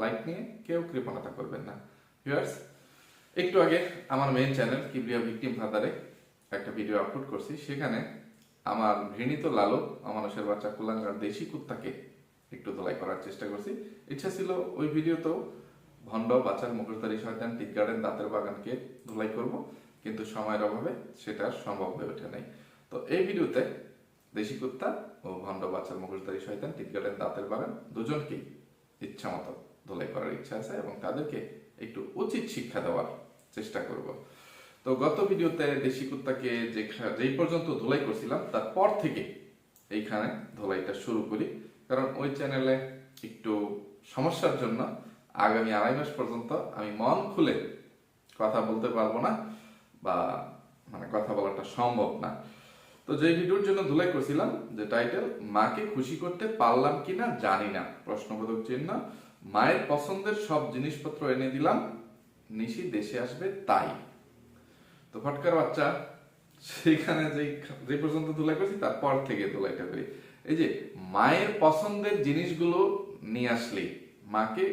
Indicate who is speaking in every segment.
Speaker 1: Like নিয়ে কেউ কৃপণতা করবেন না। ভিউয়ার্স একটু আগে আমার মেইন চ্যানেল কিবরিয়া ভিকটিম ফাদারে একটা ভিডিও আপলোড করছি। সেখানে আমার ঘৃণিত লালক অমানুষের বাচ্চা কুলাঙ্গার দেশি কুত্তাকে একটু ধোলাই করার চেষ্টা করছি। ইচ্ছা ছিল ওই ভিডিওতেও ভণ্ড, বাচ্চার মুখোশধারী শয়তান, টিক গার্ডেন, দাঁতের বাগানকে ধুলাই করব, কিন্তু সময়ের অভাবে সেটা সম্ভব হয়ে ওঠে নাই। তো এই ভিডিওতে দেশি কুত্তা ও ভণ্ড, বাচ্চার মুখোশধারী শয়তান, টিক গার্ডেন, দাঁতের বাগান, দুজনকেই ইচ্ছা মতো ধুলাই করার ইচ্ছা আছে এবং তাদেরকে একটু উচিত শিক্ষা দেওয়ার চেষ্টা করব। তো গত ভিডিওতে দেশি কুত্তাকে যেই পর্যন্ত ধুলাই করছিলাম, তারপর থেকে এইখানে ধুলাইটা শুরু করি। কারণ ওই চ্যানেলে একটু সমস্যার জন্য আগামী আড়াই মাস পর্যন্ত আমি মন খুলে কথা বলতে পারব না বা মানে কথা বলাটা সম্ভব না। তো যে ভিডিওর জন্য ধুলাই করছিলাম, যে টাইটেল, মাকে খুশি করতে পারলাম কিনা জানি না। প্রশ্নবোধক চিহ্ন। মায়ের পছন্দের সব জিনিসপত্র এনে দিলাম। নিশি দেশে আসবে তাই। তো ফটকার বাচ্চা সেখানে যে যে পর্যন্ত ধুলাই করছি, তারপর থেকে ধুলাইটা করি। এই যে মায়ের পছন্দের জিনিসগুলো নিয়ে আসলি, মাকে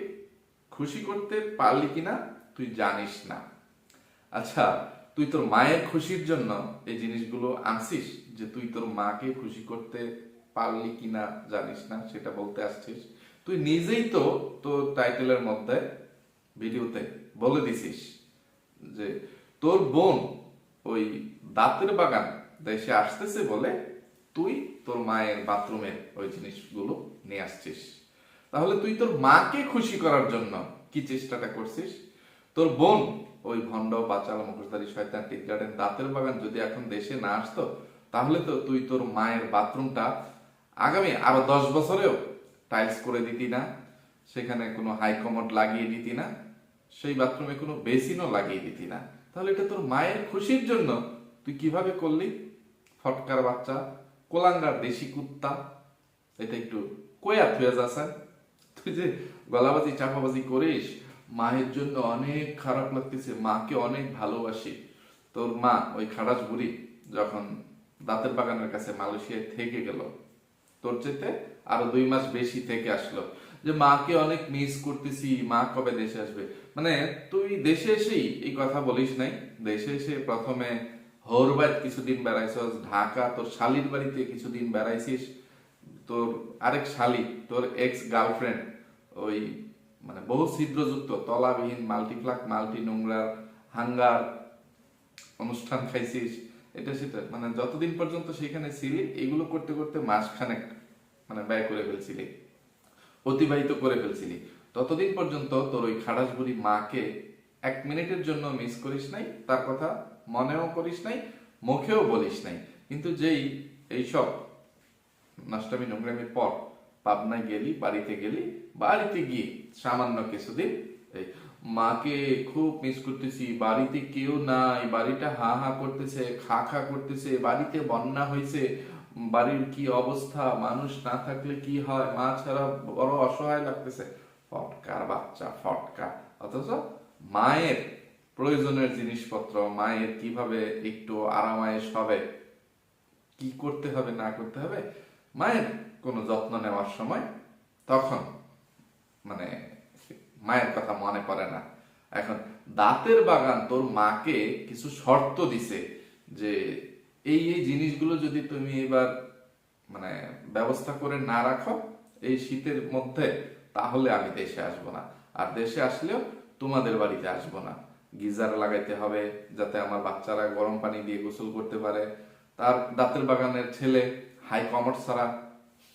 Speaker 1: খুশি করতে পারলি কিনা তুই জানিস না। আচ্ছা তুই তোর মায়ের খুশির জন্য এই জিনিসগুলো আনছিস, যে তুই তোর মাকে খুশি করতে পারলি কিনা জানিস না, সেটা বলতে আসছিস। তুই নিজেই তো তোর টাইটেলের মধ্যে ভিডিওতে বলে দিছিস যে তোর বোন ওই দাঁতের বাগান দেশে আসতেছে বলে তুই তোর মায়ের বাথরুমের ওই জিনিসগুলো নিয়ে আসছিস। তাহলে তুই তোর মাকে খুশি করার জন্য কি চেষ্টাটা করছিস? তোর বোন ওই ভণ্ড বাচাল মুখোশধারী, শয়তান টিক গার্ডেন, দাঁতের বাগান যদি এখন দেশে না আসতো, তাহলে তো তুই তোর মায়ের বাথরুমটা আগামী আরও দশ বছরেও টাইলস করে দিতি না, সেখানে কোনো হাই কমোড লাগিয়ে দিতি না, সেই বাথরুমে কোনো বেসিনও লাগিয়ে দিতি না। তাহলে এটা তোর মায়ের খুশির জন্য। তুই কীভাবে করলি? ফটকার বাচ্চা, কোলাঙ্গার দেশি কুত্তা, এটা একটু কয়া থুয়ে যাচ্ছেন তুই যে গলাবাজি, চাপাবাজি করিস, মায়ের জন্য অনেক খারাপ লাগতেছে, মাকে অনেক ভালোবাসি। তোর মা ওই খাড়াস বুড়ি যখন দাঁতের বাগানের কাছে মালয়েশিয়ায় থেকে গেল, তোর চেতে আরও দুই মাস বেশি থেকে আসলো। যে মাকে অনেক মিস করতেছি, মা কবে দেশে আসবে? মানে তুই দেশে এসেই এই কথা বলিস নাই। দেশে এসে প্রথমে হরবাদ কিছুদিন বেড়াইছস, ঢাকা তোর শালির বাড়িতে কিছুদিন বেড়াইছিস। তোর আরেক শালি, তোর এক্স গার্লফ্রেন্ড ওই মানে বহু ছিদ্রযুক্ত, তলাবিহীন মাল্টিপ্লাক মাল্টি নোংরার হাঙ্গার অনুষ্ঠান খাইছিস, এটা সেটা। মানে যতদিন পর্যন্ত সেখানে ছিলি, এগুলো করতে করতে মাসখানেক মানে ব্যয় করে ফেলছিলি, অতিবাহিত করে ফেলছিলি। ততদিন পর্যন্ত তোর ওই খাড়াস বুড়ি মাকে এক মিনিটের জন্য মিস করিস নাই, তার কথা মনেও করিস নাই, মুখেও বলিস নাই। কিন্তু যেই এইসব নষ্টামি নোংরামির পর পাবনায় গেলি, বাড়িতে গেলি, বাড়িতে গিয়ে সামান্য কিছুদিন এই মাকে খুব মিস করতেছি, বাড়িতে কেউ নাই, বাড়িটা হা হা করতেছে, খা খা করতেছে, বাড়িতে বন্যা হয়েছে বাড়ির কি অবস্থা, মানুষ না থাকলে কি হয়, মা ছাড়া বড় অসহায় লাগতেছে। ফটকার বাচ্চা, ফটকা। অথচ মায়ের প্রয়োজনের জিনিসপত্র, মায়ের কীভাবে একটু আরামায়েশ হবে, কি করতে হবে, না করতে হবে, মায়ের কোনো যত্ন নেওয়ার সময় তখন মানে মায়ের কথা মনে পড়ে না। এখন দাঁতের বাগান তোর মাকে কিছু শর্ত দিছে যে এই এই জিনিসগুলো যদি তুমি এবার মানে ব্যবস্থা করে না রাখো এই শীতের মধ্যে, তাহলে আমি দেশে আসব না। আর দেশে আসলেও তোমাদের বাড়িতে আসব না। গিজার লাগাইতে হবে যাতে আমার বাচ্চারা গরম পানি দিয়ে গোসল করতে পারে। তার দাঁতের বাগানের ছেলে হাই কমার্স ছাড়া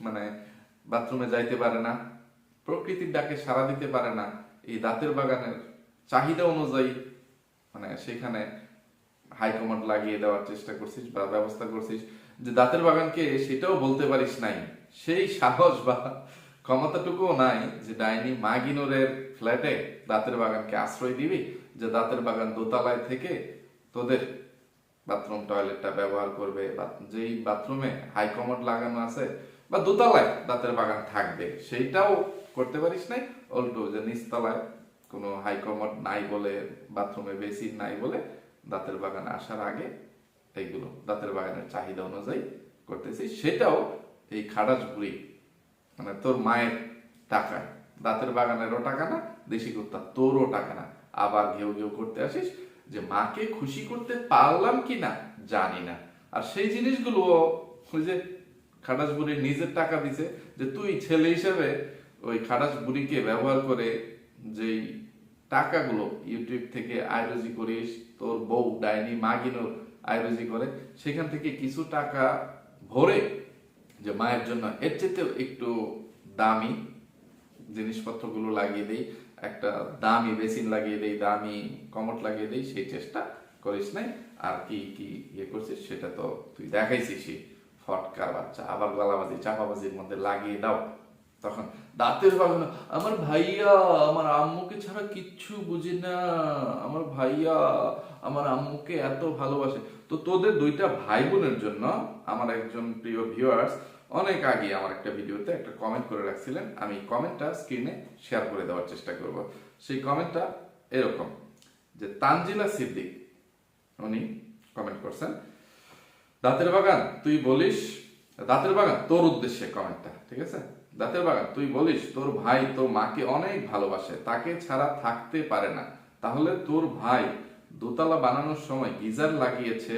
Speaker 1: মানে বাথরুমে যাইতে পারে না। প্রকৃতির ডাকে সাড়া দিতে পারে না। এই দাঁতের বাগানের চাহিদা অনুযায়ী মানে সেখানে হাই কমান্ড লাগিয়ে দেওয়ার চেষ্টা করছিস বা ব্যবস্থা করছিস, যে দাঁতের বাগানকে সেটাও বলতে পারিস নাই। সেই সাহস বা ক্ষমতাটুকুও নাই যে ডাইনি মাগিনোরের ফ্ল্যাটে দাঁতের বাগানকে আশ্রয় দিবি, যে দাঁতের বাগান দোতলায় থেকে তোদের বাথরুম টয়লেটটা ব্যবহার করবে বা যেই বাথরুমে হাই কমোড লাগানো আছে বা দোতলায় দাঁতের বাগান থাকবে, সেইটাও করতে পারিস নাই। উল্টো যে নিচতলায় কোনো হাই কমোড নাই বলে, বাথরুমে বেসিন নাই বলে দাঁতের বাগান আসার আগে এইগুলো দাঁতের বাগানের চাহিদা অনুযায়ী করতেছিস সেটাও এই খাটাস বুড়ি মানে তোর মায়ের টাকায়। দাঁতের বাগানেরও টাকা না, দেশি কুত্তা তোরও টাকা না। আবার ঘেউ ঘেউ করতে আসিস যে, মাকে খুশি করতে পারলাম কি না, জানি না। আর সেই জিনিসগুলো ওই যে খাটাস বুড়ি নিজের টাকা দিছে যে, তুই ছেলে হিসেবে ওই খাটাস বুড়িকে ব্যবহার করে যেই টাকাগুলো ইউটিউব থেকে আয়োজি করিস তোর বউ ডাইনি মাগিনোর আয়োজি করে, সেখান থেকে কিছু টাকা ভরে যে মায়ের জন্য এর চেয়েতেও একটু দামি জিনিসপত্রগুলো লাগিয়ে দেই, একটা দামি বেসিন লাগিয়ে দেই, দামি কমট লাগিয়ে দেই, সেই চেষ্টা করিস নাই। আর কি কি ইয়ে করছিস সেটা তো তুই দেখাইছিস ফটকার বাচ্চা আবার গলাবাজি, চাপাবাজির মধ্যে লাগিয়ে দাও। তখন দাঁতের বাগান, আমার ভাইয়া, আমার আম্মুকে ছাড়া কিচ্ছু বুঝি না। আমার ভাইয়া, আমার আম্মুকে এত ভালোবাসে। তো তোদের দুইটা ভাই বোনের জন্য আমার একজন প্রিয় ভিউয়ার্স অনেক আগে আমার একটা ভিডিওতে একটা কমেন্ট করে রাখছিলেন। আমি কমেন্টটা স্ক্রিনে শেয়ার করে দেওয়ার চেষ্টা করব। সেই কমেন্টটা এরকম, যে তানজিলা সিদ্দিক, উনি কমেন্ট করছেন, দাঁতের বাগান, তুই বলিস, দাঁতের বাগান, তোর উদ্দেশ্যে কমেন্টটা ঠিক আছে? দাঁতের বাগান, তুই বলিস, তোর ভাই তোর মাকে অনেক ভালোবাসে, তাকে ছাড়া থাকতে পারে না। তাহলে তোর ভাই দোতলা বানানোর সময় গিজার লাগিয়েছে,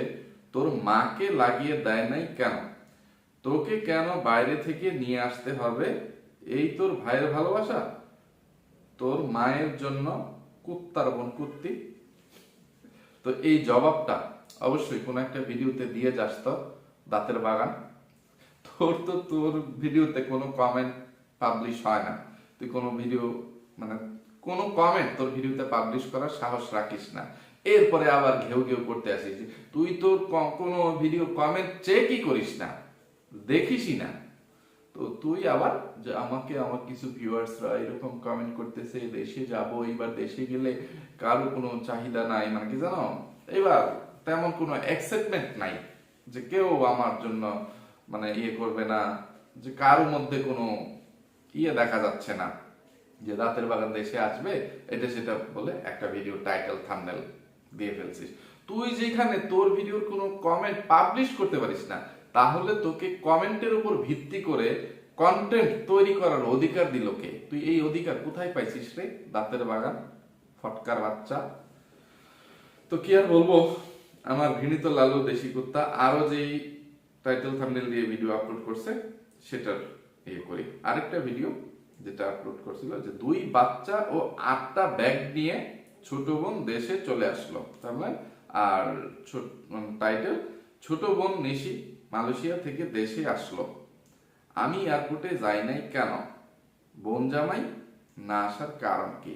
Speaker 1: তোর মাকে লাগিয়ে দেয় নাই কেন? তোকে কেন বাইরে থেকে নিয়ে আসতে হবে? এই তোর ভাইয়ের ভালোবাসা? তোর মায়ের জন্য কুত্তার বোন কুত্তি। তো এই জবাবটা অবশ্যই কোনো একটা ভিডিওতে দিয়ে যাস তো, দাঁতের বাগান। তোর তো তোর ভিডিওতে কোনো কমেন্ট পাবলিশ হয় না। তুই কোনো ভিডিও মানে কোনো কমেন্ট তোর ভিডিওতে পাবলিশ করার সাহস রাখিস না। এরপরে আবার ঘেউ ঘেউ করতে আসিস তুই তোর কোনো ভিডিও কমেন্ট চেকই করিস না। দেখিসই না। তো তুই আবার যে আমাকে, আমার কিছু ভিউয়ার্সরা এরকম কমেন্ট করতেছে, দেশে যাব এবার দেশে গেলে কারও কোনো চাহিদা নাই। মানে কি জানো? এবার তেমন কোনো অ্যাকসেপ্টমেন্ট নাই যে কেউ আমার জন্য মানে ইয়ে করবে না, যে কারোর মধ্যে কোনো ইয়ে দেখা যাচ্ছে না, যে দাঁতের বাগান দেশে আসবে, এটা সেটা বলে একটা ভিডিও টাইটেল থাম্বনেল দিয়ে ফেলছিস। তুই যেখানে তোর ভিডিওর কোনো কমেন্ট পাবলিশ করতে পারিস না, তাহলে তোকে কমেন্টের উপর ভিত্তি করে কন্টেন্ট তৈরি করার অধিকার দিল কে? তুই এই অধিকার কোথায় পাইছিস রে? দাঁতের বাগান, ফটকার বাচ্চা। তো কি আর বলব? আমার ঘৃণিত লালু দেশি কুত্তা আরও যেই টাইটেল থাম্বনেল দিয়ে ভিডিও আপলোড করছে, সেটার ইয়ে করি। আরেকটা ভিডিও যেটা আপলোড করছিল যে দুই বাচ্চা ও আটটা ব্যাগ নিয়ে ছোট বোন দেশে চলে আসলো। তার মানে আর টাইটেল ছোট বোন নিশি মালয়েশিয়া থেকে দেশে আসলো। আমি এয়ারপোর্টে যাই নাই কেন? বোন জামাই, না আসার কারণ কি?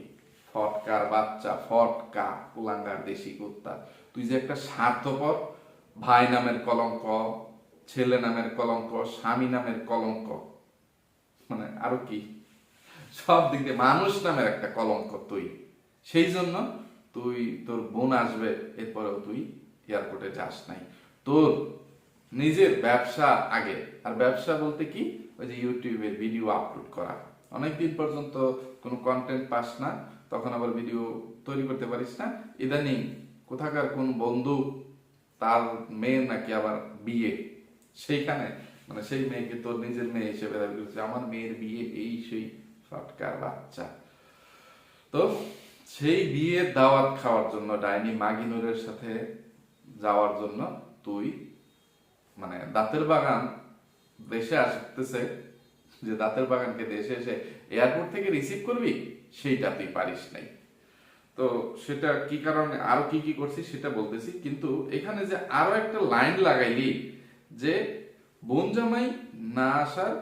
Speaker 1: ফটকার বাচ্চা, ফটকা, কুলাঙ্গার দেশি কুত্তা। তুই যে একটা স্বার্থপর, ভাই নামের কলঙ্ক ছেলে নামের কলঙ্ক, স্বামী নামের কলঙ্ক মানে আরও কি? সব দিক দিয়ে মানুষ নামের একটা কলঙ্ক তুই। সেই জন্য তুই, তোর বোন আসবে, এরপরেও তুই এয়ারপোর্টে যাস নাই। তোর নিজের ব্যবসা আগে, আর ব্যবসা বলতে কি? ওই যে ইউটিউবের ভিডিও আপলোড করা। অনেকদিন পর্যন্ত কোনো কন্টেন্ট পাস না, তখন আবার ভিডিও তৈরি করতে পারিস না। ইদানিং কোথাকার কোন বন্ধু, তার মেয়ের নাকি আবার বিয়ে। সেইখানে মানে সেই মেয়েকে তোর নিজের মেয়ে হিসেবে দাবি করছে। আমার মেয়ের বিয়ে এই সেই ফটকার বাচ্চা। তো সেই বিয়ের দাওয়াত খাওয়ার জন্য, ডাইনি মাগিনুরের সাথে যাওয়ার জন্য তুই মানে দাঁতের বাগান দেশে আসতেছে, যে দাঁতের বাগানকে দেশে এসে এয়ারপোর্ট থেকে রিসিভ করবি, সেইটা তুই পারিস নাই। তো সেটা কি কারণে, আরও কি কি করছিস সেটা বলতেছি, কিন্তু এখানে যে আরও একটা লাইন লাগাইলি যে বোন জামাই না আসার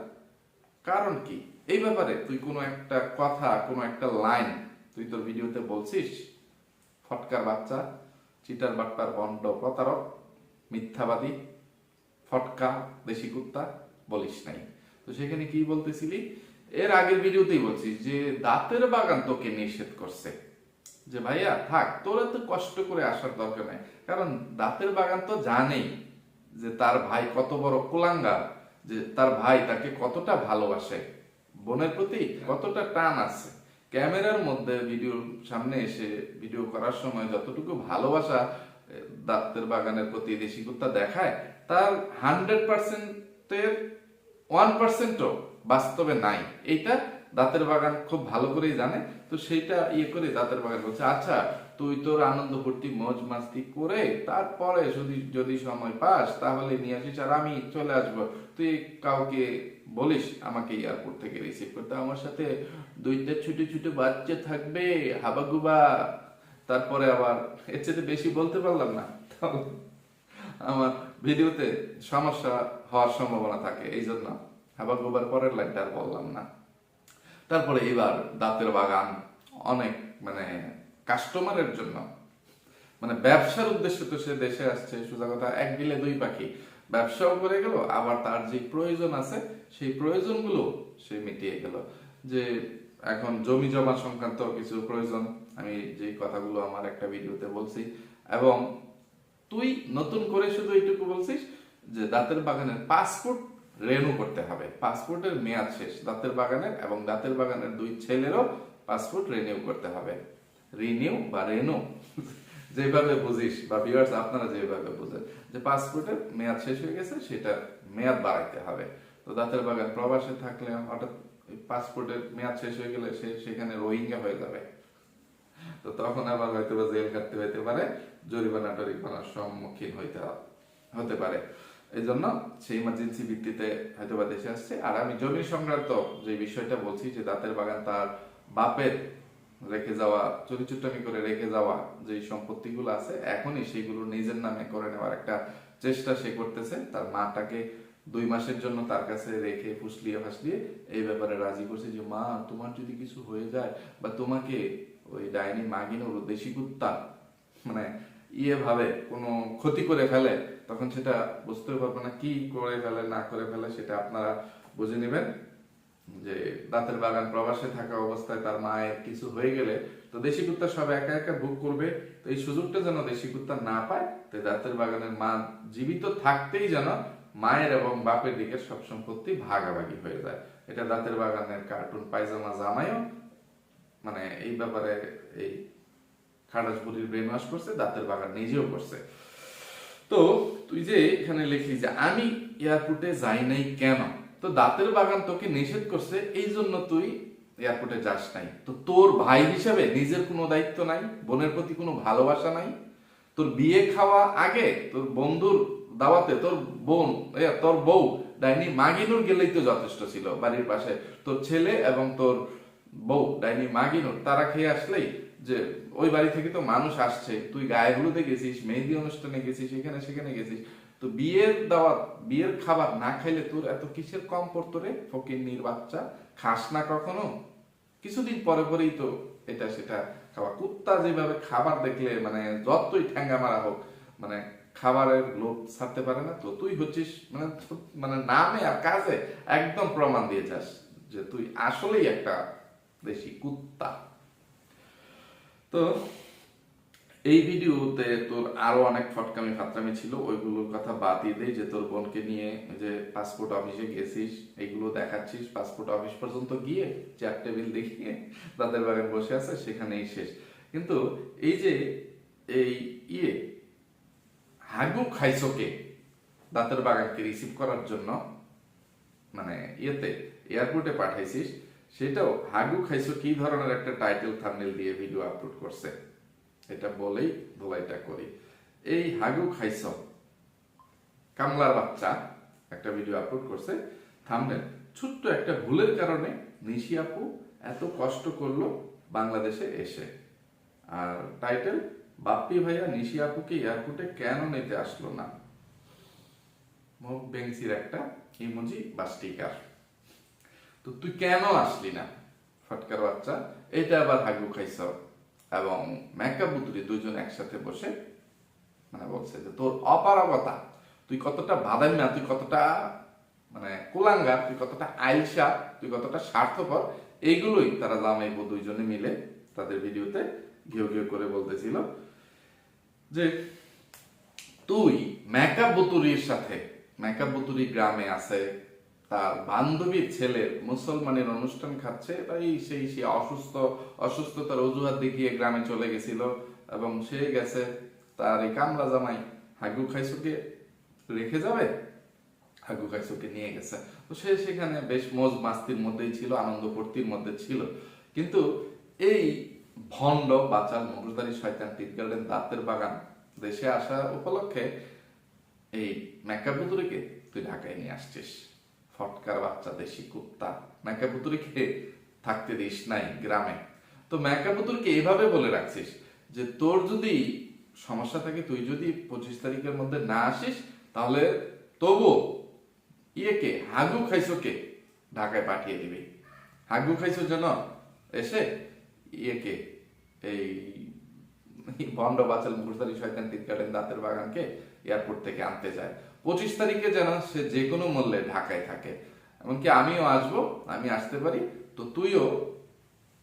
Speaker 1: কারণ কি? এই ব্যাপারে তুই কোনো একটা কথা, কোনো একটা লাইন তুই তোর ভিডিওতে বলছিস? ফটকার বাচ্চা, চিটার বাট্টার বন্ড, প্রতারক, মিথ্যাবাদী, ফটকা, দেশি কুত্তা বলিস নাই। তো সেখানে কি বলতেছিলি? এর আগের ভিডিওতেই বলছিস যে দাঁতের বাগান তোকে নিষেধ করছে। যে ভাইয়া, থাক, তোর এত কষ্ট করে আসার দরকার নাই। কারণ দাঁতের বাগান তো জানেই। যে তার ভাই কত বড় কুলাঙ্গার, যে তার ভাই তাকে কতটা ভালোবাসে, বোনের প্রতি কতটা টান আছে। ক্যামেরার মধ্যে ভিডিওর সামনে এসে ভিডিও করার সময় যতটুকু ভালোবাসা দাঁতের বাগানের প্রতি দেশি কুত্তা দেখায়, তার হান্ড্রেড পার্সেন্টের ওয়ান পার্সেন্টও বাস্তবে নাই। এইটা দাঁতের বাগান খুব ভালো করেই জানে, তো সেইটা ইয়ে করে দাঁতের বাগান বলছে আচ্ছা তুই তোর আনন্দ ফুর্তি, মজ মাস্তি করে তারপরে যদি যদি সময় পাস, তাহলে নিয়ে আসিস আর আমি চলে আসব। তুই কাউকে বলিস আমাকে এয়ারপোর্ট থেকে রিসিভ করতে। আমার সাথে দুইটা ছোট ছোট বাচ্চা থাকবে, হাবাগুবা। তারপরে আবার এর চেয়ে বেশি বলতে পারলাম না। আমার ভিডিওতে সমস্যা হওয়ার সম্ভাবনা থাকে এই জন্য আবার গোবার পরের লাইনটা আর বললাম না। তারপরে এবার দাঁতের বাগান, অনেক মানে কাস্টমারের জন্য। মানে ব্যবসার উদ্দেশ্যে তো সে দেশে আসছে, সোজা কথা, এক গিলে দুই পাখি। ব্যবসাও করে গেল, আবার তার যে প্রয়োজন আছে, সেই প্রয়োজনগুলো সে মিটিয়ে গেল। যে এখন জমি জমা সংক্রান্ত কিছু প্রয়োজন, আমি যে কথাগুলো আমার একটা ভিডিওতে বলছি। এবং তুই নতুন করে শুধু এইটুকু বলছিস যে দাঁতের বাগানের পাসপোর্ট রেনু করতে হবে। পাসপোর্টের মেয়াদ শেষ, দাঁতের বাগানের এবং দাঁতের বাগানের দুই ছেলেরও পাসপোর্ট রেনিউ করতে হবে। রিনিউ বা রেনু। যেভাবে বুঝিস, বা ভিউয়ার্স আপনারা যেভাবে বুঝেন, যে পাসপোর্টের মেয়াদ শেষ হয়ে গেছে, সেটা মেয়াদ বাড়াইতে হবে। তো দাঁতের বাগান প্রবাসে থাকলে হঠাৎ পাসপোর্টের মেয়াদ শেষ হয়ে গেলে সে সেখানে রোহিঙ্গা হয়ে যাবে। তো তখন আবার হয়তো বা জেল কাটতে হইতে পারে, জরিমানা টরিমানার সম্মুখীন হইতে হতে পারে। এই জন্য সেই ইমার্জেন্সি ভিত্তিতে হয়তো বা দেশে আসছে। আর আমি জমি সংক্রান্ত যে বিষয়টা বলছি, যে দাঁতের বাগান তার বাপের রেখে যাওয়া চুরি চুটামি করে রেখে যাওয়া যে সম্পত্তিগুলো আছে, এখনই সেগুলো নিজের নামে করে নেওয়ার একটা চেষ্টা সে করতেছে। তার মাটাকে দুই মাসের জন্য তার কাছে রেখে ফুসলিয়ে ফাসলিয়ে এই ব্যাপারে রাজি করছে যে, মা, তোমার যদি কিছু হয়ে যায় বা তোমাকে ওই ডাইনি মাগিনোর দেশি কুত্তা মানে ইয়ে ভাবে কোনো ক্ষতি করে ফেলে, তখন সেটা বুঝতে পারবে না, কি করে ফেলে, না করে ফেলে, সেটা আপনারা বুঝে নেবেন। যে দাঁতের বাগান প্রবাসে থাকা অবস্থায় তার মায়ের কিছু হয়ে গেলে তো দেশি কুত্তা সব একা একা ভোগ করবে। তো এই সুযোগটা যেন দেশি কুত্তা না পায়, তো দাঁতের বাগানের মা জীবিত থাকতেই যেন মায়ের এবং বাপের দিকে সব সম্পত্তি ভাগাভাগি হয়ে যায়। এটা দাঁতের বাগানের কার্টুন পায়জামা জামাইও মানে এই ব্যাপারে এই খাটাসপুরির ব্রেন ওয়াশ করছে, দাঁতের বাগান নিজেও করছে। তো তুই যে এখানে লিখলি যে আমি এয়ারপোর্টে যাই নাই কেন? তো দাঁতের বাগান তোকে নিষেধ করছে এই জন্য তুই এয়ারপোর্টে যাস নাই। তো তোর ভাই হিসাবে নিজের কোনো দায়িত্ব নাই, বোনের প্রতি কোনো ভালোবাসা নাই। তোর বিয়ে খাওয়া আগে তোর বন্ধুর দাওয়াতে তোর বোন তোর বউ, ডাইনি মাগিনুর গেলেই তো যথেষ্ট ছিল বাড়ির পাশে। তোর ছেলে এবং তোর বউ, ডাইনি মাগিনুর, তারা খেয়ে আসলেই যে ওই বাড়ি থেকে তো মানুষ আসছে। তুই গায়ে হলুদে গেছিস মেহেদি অনুষ্ঠানে গেছিস, এখানে সেখানে গেছিস। তো বিয়ের দাওয়াত, বিয়ের খাবার না খাইলে তোর এত কিসের কম পড়তো রে ফকির বাচ্চা, খাস না কখনো? কিছুদিন পরে পরেই তো এটা সেটা খাওয়া। কুত্তা যেভাবে খাবার দেখলে মানে যতই ঠ্যাঙ্গা মারা হোক মানে খাবারের লোভ ছাড়তে পারে না তো তুই হচ্ছিস মানে মানে নামে আর কাজে একদম প্রমাণ দিয়ে যাস যে তুই আসলেই একটা দেশি কুত্তা। তো এই ভিডিওতে তোর আরও অনেক ফটকামি ফাটকামি ছিল, ওইগুলোর কথা বাদ দিয়ে দেই যে তোর বোনকে নিয়ে যে পাসপোর্ট অফিসে গেছিস, এগুলো দেখাচ্ছিস পাসপোর্ট অফিস পর্যন্ত গিয়ে চেয়ার টেবিল দেখিয়ে তাদের বাগান বসে আছে, সেখানেই শেষ। কিন্তু এই যে এই ইয়ে হাগু খাইছোকে দাঁতের বাগানকে রিসিভ করার জন্য মানে ইয়েতে এয়ারপোর্টে পাঠাইছিস, সেটাও হাগু খাইসো কি ধরনের একটা টাইটেল থাম্বনেল দিয়ে ভিডিও আপলোড করছে? এটা বলেই ধোলাইটা করি। এই হাগু খাইছ? কামলার বাচ্চা একটা ভিডিও আপলোড করছে। থামনেল ছোট্ট একটা ভুলের কারণে নিশি আপু এত কষ্ট করল বাংলাদেশে এসে। আর টাইটেল বাপ্পি ভাইয়া নিশি আপুকে এয়ারপোর্টে কেন নিতে আসলো না? মুখ বেংসির একটা ইমোজি বা স্টিকার তো তুই কেন আসলি না? ফটকার বাচ্চা, এটা আবার হাগু খাইছ? এবং মেকআপ বুতুরি দুজন একসাথে বসে মানে বলছে যে, তোর অপারগতা, তুই কতটা বাদামি না তুই কতটা মানে কুলাঙ্গার, তুই কতটা আইসা তুই কতটা স্বার্থপর? এইগুলোই তারা জামাই বউ দুইজনে মিলে তাদের ভিডিওতে ঘেউ ঘেউ করে বলতেছিল যে, তুই মেকআপ বুতুরির সাথে মেকআপ বুতুরি গ্রামে আছে তার বান্ধবীর ছেলে মুসলমানের অনুষ্ঠান খাচ্ছে, তাই সেই সে অসুস্থ, অসুস্থতার অজুহাত দেখিয়ে গ্রামে চলে গেছিল এবং সে গেছে তার এই কামলা জামাই, হাগু খাইসুকে রেখে যাবে? হাগু খাইসুকে নিয়ে গেছে। তো সে সেখানে বেশ মজ মাস্তির মধ্যেই ছিল, আনন্দ ফুর্তির মধ্যে ছিল। কিন্তু এই ভণ্ড বাচাল মুখদারি শয়তান টিট দাঁতের বাগান দেশে আসা উপলক্ষে এই মেকাপুতুরিকে তুই ঢাকায় নিয়ে আসছিস। ফটকার বাচ্চা দেশি কুত্তা। মেকাপুতুরিকে থাকতে দিস নাই গ্রামে। তো মেকাপুতুরকে এইভাবে বলে রাখছিস যে, তোর যদি সমস্যা থাকে, তুই যদি পঁচিশ তারিখের মধ্যে না আসিস, তাহলে তবু ইয়েকে, হাগু খাইছোকে ঢাকায় পাঠিয়ে দিবি। হাগু খাইছো যেন এসে ইয়েকে, এই ভণ্ড বাচাল মুখোশধারী শয়তান গার্ডেন দাঁতের বাগানকে এয়ারপোর্ট থেকে আনতে যায়। পঁচিশ তারিখে যেন সে যে কোনো মূল্যে ঢাকায় থাকে। এমনকি আমিও আসব, আমি আসতে পারি। তো তুইও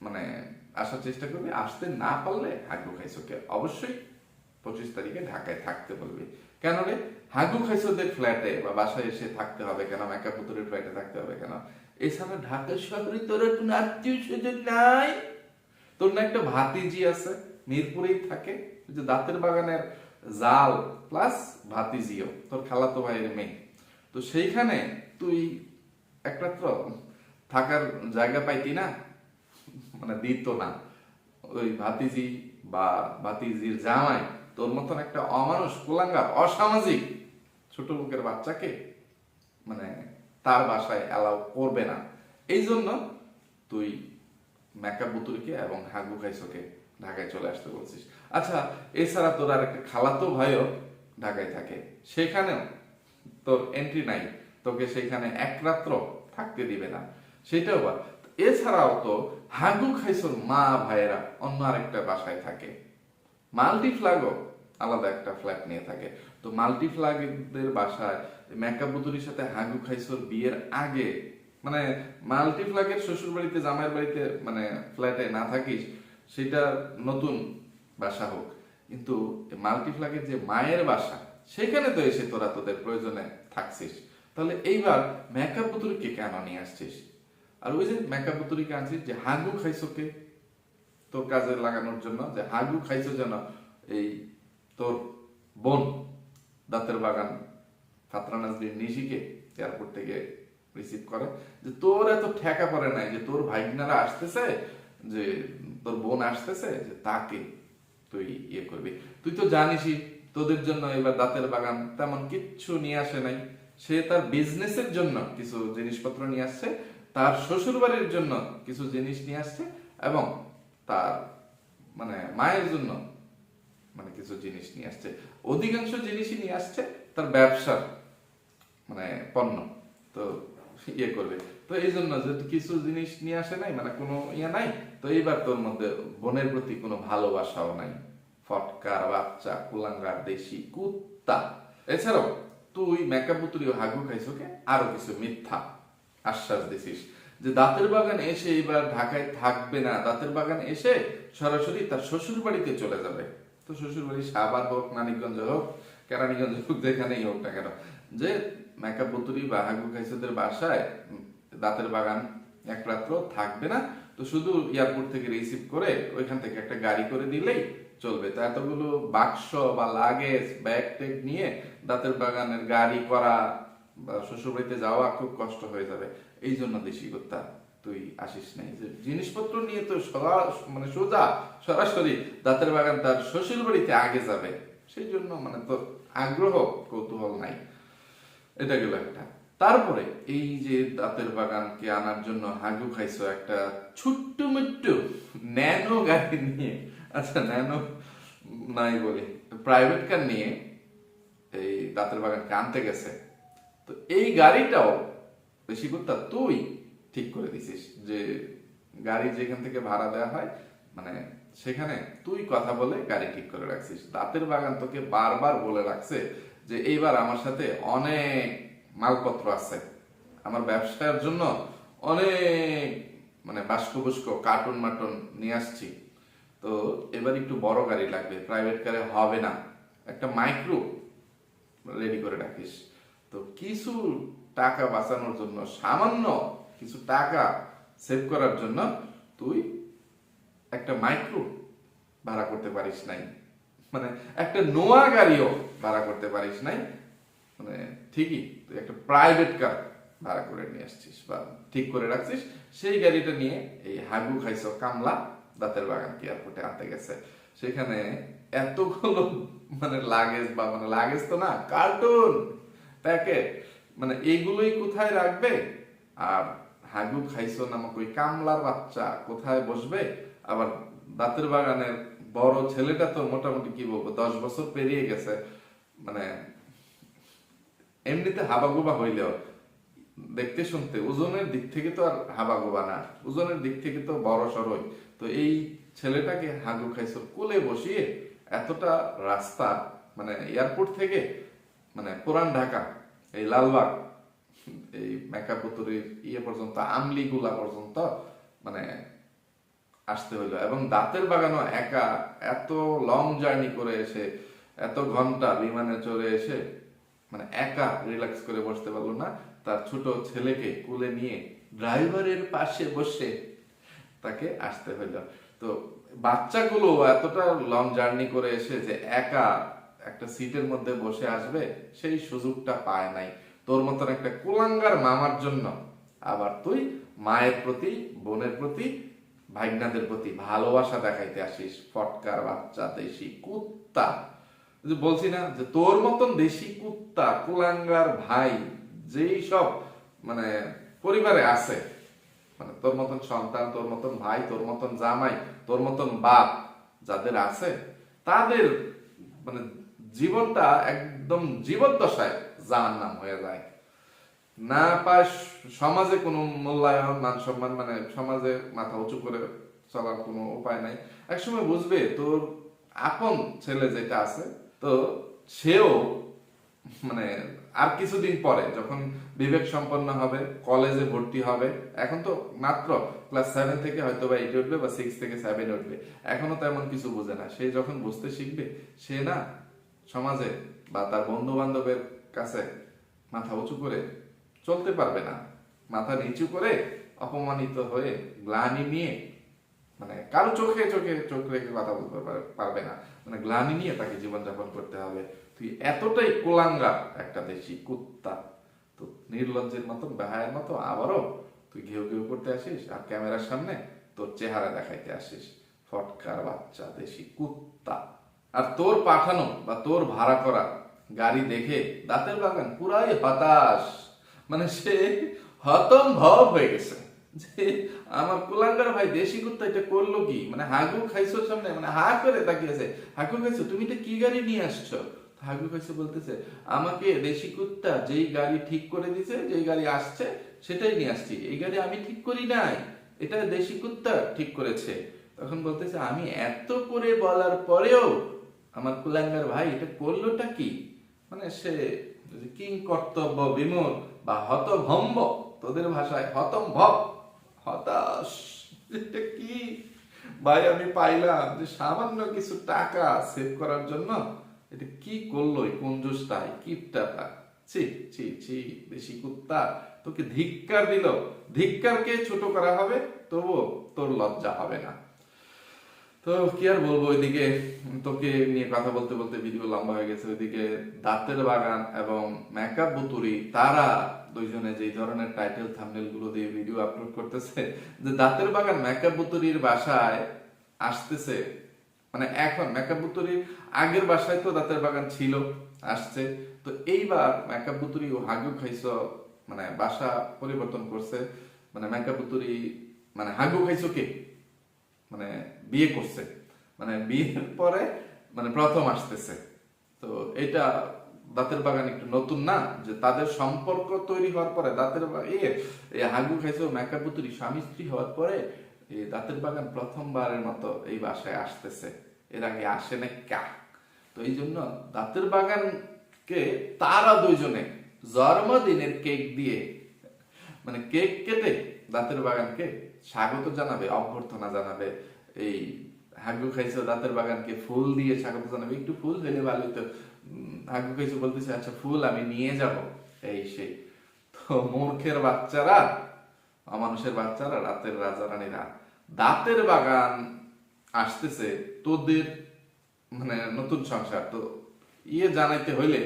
Speaker 1: মানে আসার চেষ্টা করবি। আসতে না পারলে হাগু খাইছোকে। অবশ্যই পঁচিশ তারিখে ঢাকায় থাকতে বলবি। কেন রে? হাগু খাইছোদের ফ্ল্যাটে বা বাসায় এসে থাকতে হবে কেন? মেকাপুতুরের ফ্ল্যাটে থাকতে হবে কেন? এছাড়া ঢাকা শহরে তোর কোনো আত্মীয় স্বজন নাই? তোর না একটা ভাতিজি আছে, মিরপুরেই থাকে। দাঁতের বাগানের জাল। প্লাস ভাতিজিও, তোর খালাতো ভাইয়ের মেয়ে। তো সেইখানে তুই একমাত্র থাকার জায়গা পাইতি না? মানে দিত না। ওই ভাতিজি বা ভাতিজির জামাই তোর মতন একটা অমানুষ, কুলাঙ্গার, অসামাজিক ছোট লোকের বাচ্চাকে মানে তার বাসায় অ্যালাউ করবে না। এই জন্য তুই মেকআপ বুতুরিকে এবং হাগু খাইসোকে ঢাকায় চলে আসতে বলছিস। আচ্ছা এছাড়া তোর আর একটা খালাতো ভাইও ঢাকায় থাকে। সেখানেও তোর এন্ট্রি নাই। তোকে সেখানে এক রাত্র থাকতে দিবে না। সেটাও বা এছাড়াও তো হাগু খাইসোর মা ভাইয়েরা অন্য আরেকটা বাসায় থাকে। মাল্টি ফ্ল্যাগও আলাদা একটা ফ্ল্যাট নিয়ে থাকে। তো মাল্টি ফ্ল্যাগদের বাসায় মেকআপ বুতুরির সাথে হাগু খাইসোর বিয়ের আগে মানে মাল্টি ফ্ল্যাগের শ্বশুর বাড়িতে জামাইয়ের বাড়িতে মানে ফ্ল্যাটে না থাকিস, সেটা নতুন বাসা হোক। কিন্তু মাল্টি ফ্ল্যাগের যে মায়ের বাসা, সেখানে তো এসে তোরা তোদের প্রয়োজনে থাকছিস। তাহলে এইবার মেকআপ বুতুরিকে কেন নিয়ে আসছিস? আর ওই যে মেকআপ বুতুরিকে আনছিস যে হাগু খাইছোকে তোর কাজে লাগানোর জন্য, যে হাগু খাইছো যেন এই তোর বোন দাঁতের বাগান ফাতরা নাজরিন নিশিকে এয়ারপোর্ট থেকে রিসিভ করে, যে তোর এত ঠেকা পড়ে নাই যে তোর ভাইগনারা আসতেছে, যে তোর বোন আসতেছে, যে তাকে তুই ইয়ে করবি। তুই তো জানিসই, তোদের জন্য এবার দাঁতের বাগান তেমন কিচ্ছু নিয়ে আসে নাই। সে তার বিজনেসের জন্য কিছু জিনিসপত্র নিয়ে আসছে, তার শ্বশুর বাড়ির জন্য কিছু জিনিস নিয়ে আসছে এবং তার মানে মায়ের জন্য মানে কিছু জিনিস নিয়ে আসছে। অধিকাংশ জিনিসই নিয়ে আসছে তার ব্যবসার মানে পণ্য। তো ইয়ে করবে। তো এই জন্য যে কিছু জিনিস নিয়ে আসে নাই মানে কোনো ইয়ে নাই, তো এইবার তোর মধ্যে বোনের প্রতি কোনো ভালোবাসাও নাই। ফটকার বাচ্চা, কুলাঙ্গার দেশি কুত্তা। এছাড়াও তুই মেকআপ পুতুরি ও হাগু খাইছোকে আরও কিছু মিথ্যা আশ্বাস দিছিস। যে দাঁতের বাগান এসে এবার ঢাকায় থাকবে না। দাঁতের বাগান এসে সরাসরি তার শ্বশুর বাড়িতে চলে যাবে। তো শ্বশুর বাড়ি সাবার হোক, মানিকগঞ্জ হোক, কেরানীগঞ্জ হোক, যেখানেই হোক না কেন, যে মেকআপ পুতুরি বা হাগু খাইসোদের বাসায় দাঁতের বাগান এক রাত্র থাকবে না। তো শুধু এয়ারপোর্ট থেকে রিসিভ করে ওইখান থেকে একটা গাড়ি করে দিলেই চলবে। তো এতগুলো বাক্স বা লাগেজ, ব্যাগ, ট্যাগ নিয়ে দাঁতের বাগানের গাড়ি করা বা শ্বশুরবাড়িতে যাওয়া খুব কষ্ট হয়ে যাবে। এই জন্য দেশি কুত্তা তুই আসিস নাই। যে জিনিসপত্র নিয়ে তো সরা- মানে সোজা সরাসরি দাঁতের বাগান তার শ্বশুর বাড়িতে আগে যাবে। সেই জন্য মানে তোর আগ্রহ, কৌতূহল নাই। এটা গেল একটা। তারপরে এই যে দাঁতের বাগানকে আনার জন্য হাগু খাইছো, একটা ছোট্ট মিট্টু ন্যানো গাড়ি নিয়ে আচ্ছা ন্যানো নাই বলি প্রাইভেট কার নিয়ে এই দাঁতের বাগানকে আনতে গেছে। তো এই গাড়িটাও বেশি করতা তুই ঠিক করে দিছিস যে গাড়ি যেখান থেকে ভাড়া দেওয়া হয় মানে সেখানে তুই কথা বলে গাড়ি ঠিক করে রাখছিস। দাঁতের বাগান তোকে বারবার বলে রাখছে যে এইবার আমার সাথে অনেক মালপত্র আছে। আমার ব্যবসার জন্য অনেক মানে বাস্ক বুস্ক কার্টুন মাটুন নিয়ে আসছি। তো এবার একটু বড় গাড়ি লাগবে প্রাইভেট কারে হবে না। একটা মাইক্রো রেডি করে রাখিস। তো কিছু টাকা বাঁচানোর জন্য, সামান্য কিছু টাকা সেভ করার জন্য তুই একটা মাইক্রো ভাড়া করতে পারিস নাই। মানে একটা নোয়া গাড়িও ভাড়া করতে পারিস নাই। মানে ঠিকই, তুই একটা প্রাইভেট কার ভাড়া করে নিয়ে আসছিস বা ঠিক করে রাখছিস, সেই গাড়িটা নিয়ে এই হাগু খাইছ, কামলা, দাঁতের বাগান এয়ারপোর্টে আনতে গেছে। সেখানে এতগুলো মানে লাগেজ বা মানে লাগেজ তো না কার্টুন প্যাকেট মানে এইগুলোই কোথায় রাখবে? আর হাগু খাইছো নামক ওই কামলার বাচ্চা কোথায় বসবে? আবার দাঁতের বাগানের বড় ছেলেটা তো মোটামুটি কি বলব, দশ বছর পেরিয়ে গেছে। মানে এমনিতে হাবাগোবা হইলেও, দেখতে শুনতে, ওজনের দিক থেকে তো আর হাবাগোবা না। ওজনের দিক থেকে তো বড় সরই তো এই ছেলেটাকে হাগু খাইছো, কোলে বসিয়ে এতটা রাস্তা মানে এয়ারপোর্ট থেকে মানে পুরান ঢাকা, এই লালবাগ, এই মেকাপুতুরির ইয়ে পর্যন্ত, আমলিগুলা পর্যন্ত মানে আসতে হইল। এবং দাঁতের বাগানো একা, এত লং জার্নি করে এসে, এত ঘণ্টা বিমানে চড়ে এসে মানে একা রিল্যাক্স করে বসতে পারল না। তার ছোট ছেলেকে কুলে নিয়ে ড্রাইভারের পাশে বসে তাকে আসতে হইল। তো বাচ্চাগুলো এতটা লং জার্নি করে এসে যে একা একটা সিটের মধ্যে বসে আসবে, সেই সুযোগটা পায় নাই। তোর মতন একটা কুলাঙ্গার মামার জন্য। আবার তুই মায়ের প্রতি, বোনের প্রতি, ভাইগনাদের প্রতি ভালোবাসা দেখাইতে আসিস। ফটকার বাচ্চা, দেশি কুত্তা। যে বলছি না, যে তোর মতন দেশি কুত্তা, কুলাঙ্গার ভাই যেই সব মানে পরিবারে আছে মানে তোর মতন সন্তান, তোর মতন ভাই, তোর মতন জামাই, তোর মতন বাপ যাদের আছে, তাদের মানে জীবনটা একদম জীবদ্দশায় জাহান নাম হয়ে যায়। না পায় সমাজে কোনো মূল্যায়ন, মান সম্মান মানে সমাজে মাথা উঁচু করে চলার কোনো উপায় নাই। একসময় বুঝবে তোর আপন ছেলে যেটা আছে তো সেও মানে আর কিছুদিন পরে যখন বিবেক সম্পন্ন হবে, কলেজে ভর্তি হবে, এখন তো মাত্র ক্লাস সেভেন থেকে হয়তো বা এইট উঠবে বা সিক্স থেকে সেভেন উঠবে। এখনও তেমন কিছু বোঝে না। সে যখন বুঝতে শিখবে, সে না সমাজে বা তার বন্ধু বান্ধবের কাছে মাথা উঁচু করে চলতে পারবে না। মাথা নিচু করে অপমানিত হয়ে গ্লানি নিয়ে মানে কারও চোখে চোখে চোখ রেখে কথা বলতে পারবে না। মানে গ্লানি নিয়ে তাকে জীবনযাপন করতে হবে। তুই এতটাই কোলাঙ্গা একটা দেশি কুত্তা। তো নির্লজ্জের মতো বেহায়ের মতো, আবারও তুই ঘেউ ঘেউ করতে আসিস আর ক্যামেরার সামনে তোর চেহারা দেখাইতে আসিস। ফটকার বাচ্চা, দেশি কুত্তা। আর তোর পাঠানো বা তোর ভাড়া করা গাড়ি দেখে দাঁতের বাগান পুরাই হতাশ। মানে সে হতম ভব হয়ে গেছে। যে আমার কুলাঙ্গার ভাই দেশি কুত্তা এটা করল কি? মানে হাগু খাইছো সামনে মানে হা করে তাকিয়েছে। হাগু খাইছো, তুমি তো কি গাড়ি নিয়ে আসছো? হাগু খাইছো বলতেছে, আমাকে দেশি কুত্তা যেই গাড়ি ঠিক করে দিছে, যেই গাড়ি আসছে, সেটাই নিয়ে আসছি। এই গাড়ি আমি ঠিক করি নাই, এটা দেশি কুত্তা ঠিক করেছে। তখন বলতেছে, আমি এত করে বলার পরেও আমার কুলাঙ্গার ভাই এটা করলোটা কি? মানে সে কিং কর্তব্য বিমূর বা হতভম্ব, তোদের ভাষায় হতম্ভব হতাশ। এটা কি? ভাই, আমি পাইলাম যে সামান্য কিছু টাকা সেভ করার জন্য এটা কি করল এই কঞ্জুসটাই কিপটাটা ছি ছি ছি বেশি কুত্তা। তোকে ধিক্কার দিল। ধিক্কারকে ছোট করা হবে, তবুও তোর লজ্জা হবে না। তো কি আর বলব ওইদিকে? তোকে নিয়ে কথা বলতে বলতে ভিডিও লম্বা হয়ে গেছে। ওইদিকে দাঁতের বাগান এবং মেকআপ বুতুরি তারা দুইজনে যেই ধরনের টাইটেল থাম্বনেলগুলো দিয়ে ভিডিও আপলোড করতেছে, যে দাঁতের বাগান মেকআপ বুতুরির বাসায় আসতেছে। মানে এখন মেকআপ বুতুরির আগের বাসায় তো দাঁতের বাগান ছিল, আসছে। তো এইবার মেকআপ বুতুরি ও হাগু খাইছ মানে বাসা পরিবর্তন করছে। মানে মেকআপ বুতুরি মানে হাগু খাইছো কে? মানে বিয়ে করছে। মানে বিয়ের পরে মানে প্রথম আসতেছে। তো এটা দাঁতের বাগান একটু নতুন না, যে তাদের সম্পর্ক তৈরি হওয়ার পরে দাঁতের এই হাগু খাইছে মেকা পুতুরি, স্বামী স্ত্রী হওয়ার পরে এই দাঁতের বাগান প্রথমবারের মতো এই বাসায় আসতেছে। এর আগে আসে না কা। তো এই জন্য দাঁতের বাগানকে তারা দুইজনে জন্মদিনের কেক দিয়ে মানে কেক কেটে দাঁতের বাগানকে স্বাগত জানাবে, অভ্যর্থনা জানাবে। এই হাগু খাইছো, দাঁতের বাগানকে ফুল দিয়ে স্বাগত জানাবে। একটু ফুল হলে ভালো তো। হাগু খাইছো বলতেছে আচ্ছা ফুল আমি নিয়ে যাব। এই সেই। তো মূর্খের বাচ্চারা, অমানুষের বাচ্চারা, রাতের রাজা রানীরা, দাঁতের বাগান আসতেছে তোদের মানে নতুন সংসার। তো ইয়ে জানাইতে হইলে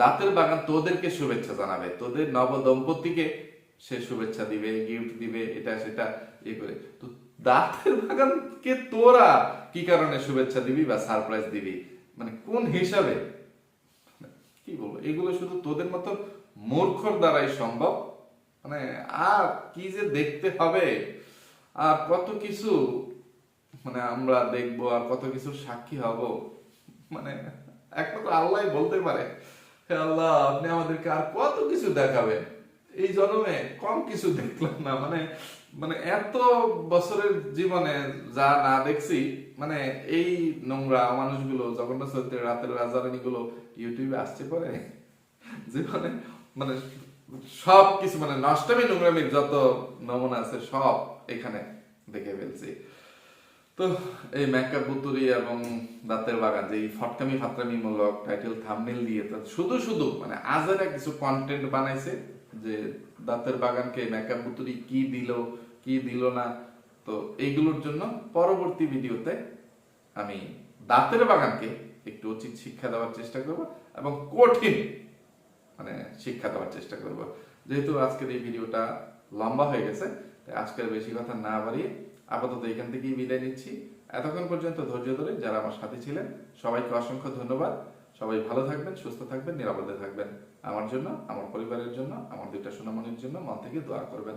Speaker 1: দাঁতের বাগান তোদেরকে শুভেচ্ছা জানাবে। তোদের নব দম্পতিকে সে শুভেচ্ছা দিবে গিফট দিবে, এটা, সেটা ইয়ে করে। তো দাঁতের বাগানকে তোরা কি কারণে শুভেচ্ছা দিবি বা সারপ্রাইজ দিবি? মানে কোন হিসাবে? কি বলব? এগুলো শুধু তোদের মতো মূর্খর দ্বারাই সম্ভব। মানে আর কি যে দেখতে হবে? আর কত কিছু মানে আমরা দেখব, আর কত কিছু সাক্ষী হব? মানে একমাত্র আল্লাহ বলতে পারে। আল্লাহ, আপনি আমাদেরকে আর কত কিছু দেখাবেন? এই জন্মে কম কিছু দেখলাম না। মানে মানে এত বছরের জীবনে যা না দেখছি মানে এই নোংরা মানুষগুলো জগন্নাথ চৌধুরী রাতের রাজারানী গুলো ইউটিউবে আসছে পরে, জীবনে মানে সব কিছু মানে নষ্টমী, নোংরামির যত নমুনা আছে সব এখানে দেখে ফেলছি। তো এই মেকআপ বুতুরি এবং দাঁতের বাগান, যে ফটকামি ফাতরামি মূলক টাইটেল থামনেল দিয়ে তো শুধু শুধু মানে আজারা কিছু কন্টেন্ট বানাইছে, যে দাঁতের বাগানকে মেকআপ বুতুরি কি দিল কি দিল না, তো এইগুলোর জন্য পরবর্তী ভিডিওতে আমি দাঁতের বাগানকে একটু উচিত শিক্ষা দেওয়ার চেষ্টা করব এবং কঠিন মানে শিক্ষা দেওয়ার চেষ্টা করব। যেহেতু আজকের এই ভিডিওটা লম্বা হয়ে গেছে, তাই আজকের বেশি কথা না বাড়িয়ে আপাতত এখান থেকেই বিদায় নিচ্ছি। এতক্ষণ পর্যন্ত ধৈর্য ধরে যারা আমার সাথে ছিলেন, সবাইকে অসংখ্য ধন্যবাদ। সবাই ভালো থাকবেন, সুস্থ থাকবেন, নিরাপদে থাকবেন। আমার জন্য, আমার পরিবারের জন্য, আমার দুইটা সোনামণির জন্য মন থেকে দোয়া করবেন।